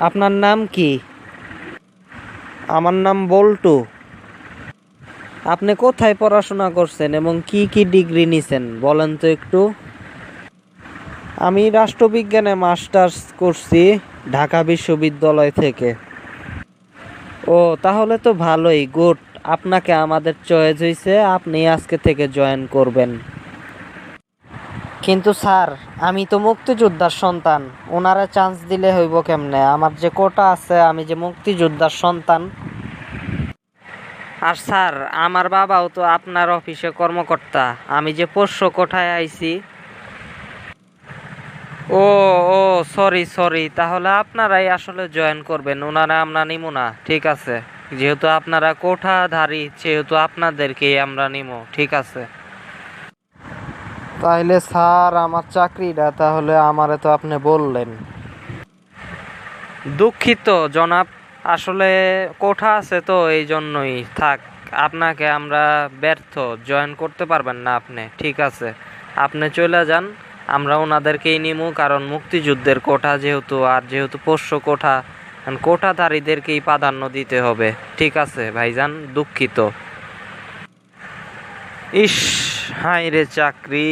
আপনার নাম কি? আমার নাম বল্টু। আপনি কোথায় পড়াশোনা করছেন এবং কি কি ডিগ্রি নিছেন, বলেন তো একটু। আমি রাষ্ট্রবিজ্ঞানে মাস্টার্স করছি ঢাকা বিশ্ববিদ্যালয় থেকে। ও, তাহলে তো ভালোই, গুড। আপনাকে আমাদের চয়েস হয়েছে আপনি আজকে থেকে জয়েন করবেন। কিন্তু স্যার, আমি তো মুক্তিযোদ্ধার সন্তান। ওনারা চান্স দিলে হইব কেমনে? আমার যে কোটা আছে, আমি যে মুক্তিযোদ্ধার সন্তান। আর স্যার, আমার বাবাও তো আপনার অফিসে কর্মকর্তা। আমি যে পোষ্য কোঠায় আইছি। ও ও সরি সরি তাহলে আপনারাই আসলে জয়েন করবেন। ওনারা আমরা নিমু না, ঠিক আছে? যেহেতু আপনারা কোঠাধারী, সেহেতু আপনাদেরকেই আমরা নিমু, ঠিক আছে? তাইলে স্যার, আমার চাকরিটা তাহলে আমারে তো আপনি বললেন। দুঃখিত, জনাব। আসলে কোঠা আছে তো, এই জন্যই। থাক, আপনাকে আমরা ব্যর্থ, জয়েন করতে পারবেন না আপনি। ঠিক আছে, আপনি চলে যান, আমরা ওনাদেরকেই নিমু, কারণ মুক্তিযুদ্ধের কোঠা যেহেতু, আর যেহেতু পোষ্য কোঠা, কোঠাধারীদেরকেই প্রাধান্য দিতে হবে। ঠিক আছে, ভাইজান, দুঃখিত। ইস হাই রে চাকরি।